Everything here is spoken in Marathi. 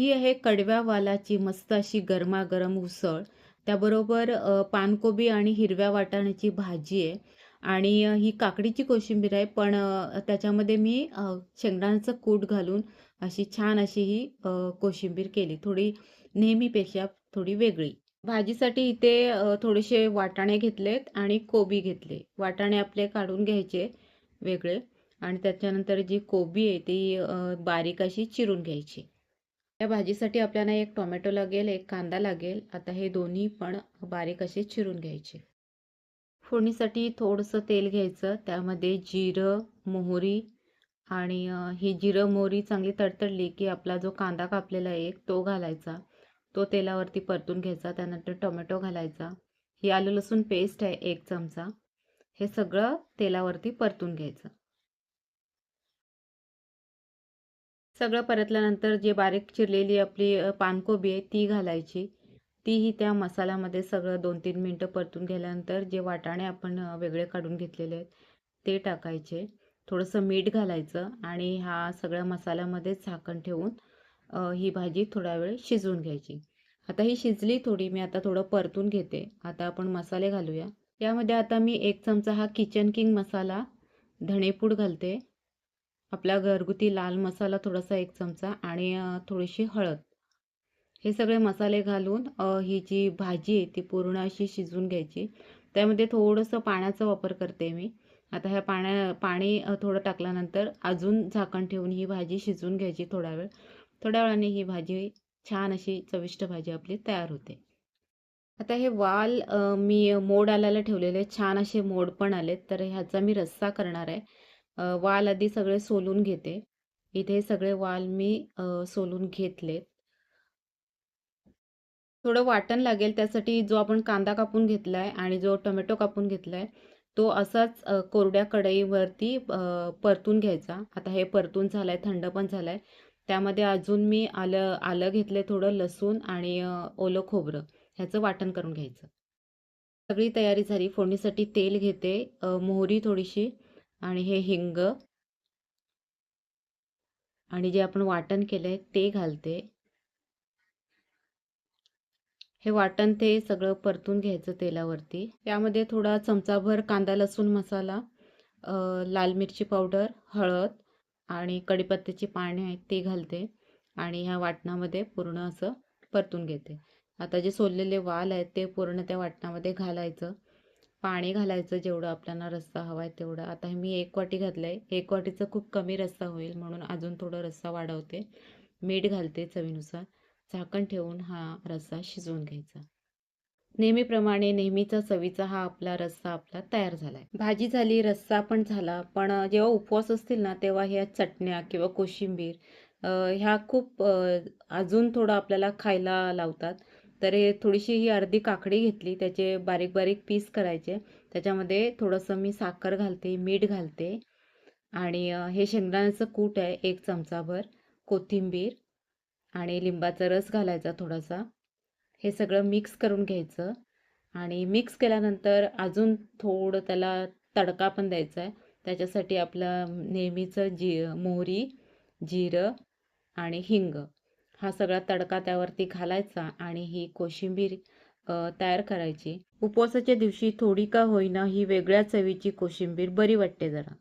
ही आहे कडव्या वालाची मस्त अशी गरमागरम उसळ. त्याबरोबर पानकोबी आणि हिरव्या वाटाण्याची भाजी आहे. आणि ही काकडीची कोशिंबीर आहे. पण त्याच्यामध्ये मी शेंगदाण्याचं कूट घालून अशी छान अशी ही कोशिंबीर केली. थोडी नेहमीपेक्षा थोडी वेगळी. भाजीसाठी इथे थोडेसे वाटाणे घेतलेत आणि कोबी घेतले. वाटाणे आपले काढून घ्यायचे वेगळे. आणि त्याच्यानंतर जी कोबी आहे ती बारीक अशी चिरून घ्यायची. या भाजीसाठी आपल्याला एक टोमॅटो लागेल एक कांदा लागेल. आता हे दोन्ही पण बारीक असे चिरून घ्यायचे. फोडणीसाठी थोडंसं तेल घ्यायचं. त्यामध्ये जिरं मोहरी आणि ही जिरं मोहरी चांगली तडतडली की आपला जो कांदा कापलेला आहे एक तो घालायचा. तो तेलावरती परतून घ्यायचा. त्यानंतर टोमॅटो घालायचा. ही आलं लसूण पेस्ट आहे एक चमचा. हे सगळं तेलावरती परतून घ्यायचं. सगळं परतल्यानंतर जे बारीक चिरलेली आपली पानकोबी आहे ती घालायची. तीही त्या मसाल्यामध्ये सगळं दोन तीन मिनटं परतून गेल्यानंतर जे वाटाणे आपण वेगळे काढून घेतलेले आहेत ते टाकायचे. थोडंसं मीठ घालायचं आणि हा सगळ्या मसाल्यामध्ये झाकण ठेवून ही भाजी थोडा वेळ शिजवून घ्यायची. आता ही शिजली थोडी मी आता थोडं परतून घेते. आता आपण मसाले घालूया. यामध्ये आता मी एक चमचा हा किचन किंग मसाला धणेपूड घालते. आपला घरगुती लाल मसाला थोडासा एक चमचा आणि थोडीशी हळद. हे सगळे मसाले घालून ही जी भाजी आहे ती पूर्ण अशी शिजवून घ्यायची. त्यामध्ये थोडंसं पाण्याचा वापर करते मी. आता ह्या पाण्या पाणी थोडं टाकल्यानंतर अजून झाकण ठेवून ही भाजी शिजवून घ्यायची थोडा वेळ. थोड्या वेळाने ही भाजी छान अशी चविष्ट भाजी आपली तयार होते. आता हे वाल मी मोड आल्याला ठेवलेले. छान असे मोड पण आलेत. तर ह्याचा मी रस्सा करणार आहे. वाल आधी सगळे सोलून घेते. इथे सगळे वाल मी सोलून घेतलेत थोडं वाटण लागेल त्यासाठी जो आपण कांदा कापून घेतलाय आणि जो टोमॅटो कापून घेतलाय तो असाच कोरड्या कढईवरती परतून घ्यायचा. आता हे परतून झालाय थंड पण झालाय. त्यामध्ये अजून मी आलं आलं घेतलंय थोडं लसूण आणि ओलं खोबरं. ह्याचं वाटण करून घ्यायचं. सगळी तयारी झाली. फोडणीसाठी तेल घेते. मोहरी थोडीशी. आणि हे हिंग. आणि जे आपण वाटण केलंय ते घालते. हे वाटण ते सगळं परतून घ्यायचं तेलावरती. त्यामध्ये थोडा चमचाभर कांदा लसूण मसाला लाल मिरची पावडर हळद आणि कडीपत्त्याची पाने आहेत ते घालते. आणि ह्या वाटणामध्ये पूर्ण असं परतून घेते. आता जे सोललेले वाल आहेत ते पूर्ण त्या वाटणामध्ये घालायचं. पाणी घालायचं जेवढं आपल्याला रस्सा हवा आहे तेवढं. आता हे मी एक वाटी घातलं आहे एक वाटीचं खूप कमी रस्सा होईल म्हणून अजून थोडं रस्सा वाढवते. मीठ घालते चवीनुसार. झाकण ठेवून हा रस्सा शिजवून घ्यायचा. नेहमीप्रमाणे नेहमीचा चवीचा हा आपला रस्सा आपला तयार झाला आहे भाजी झाली रस्सा पण झाला. पण जेव्हा उपवास असतील ना तेव्हा ह्या चटण्या किंवा कोशिंबीर ह्या खूप अजून थोडं आपल्याला खायला लावतात. तर हे थोडीशी ही अर्धी काकडी घेतली त्याचे बारीक बारीक पीस करायचे. त्याच्यामध्ये थोडंसं मी साखर घालते मीठ घालते. आणि हे शेंगदाण्याचं कूट आहे एक चमचाभर. कोथिंबीर आणि लिंबाचा रस घालायचा थोडासा. हे सगळं मिक्स करून घ्यायचं. आणि मिक्स केल्यानंतर अजून थोडं त्याला तडका पण द्यायचा आहे. त्याच्यासाठी आपलं नेहमीचं जी मोहरी जिरं आणि हिंग हा सगळा तडका त्यावरती घालायचा आणि ही कोशिंबीर तयार करायची. उपवासाच्या दिवशी थोडी का होईना ही वेगळ्या चवीची कोशिंबीर बरी वाटते जरा.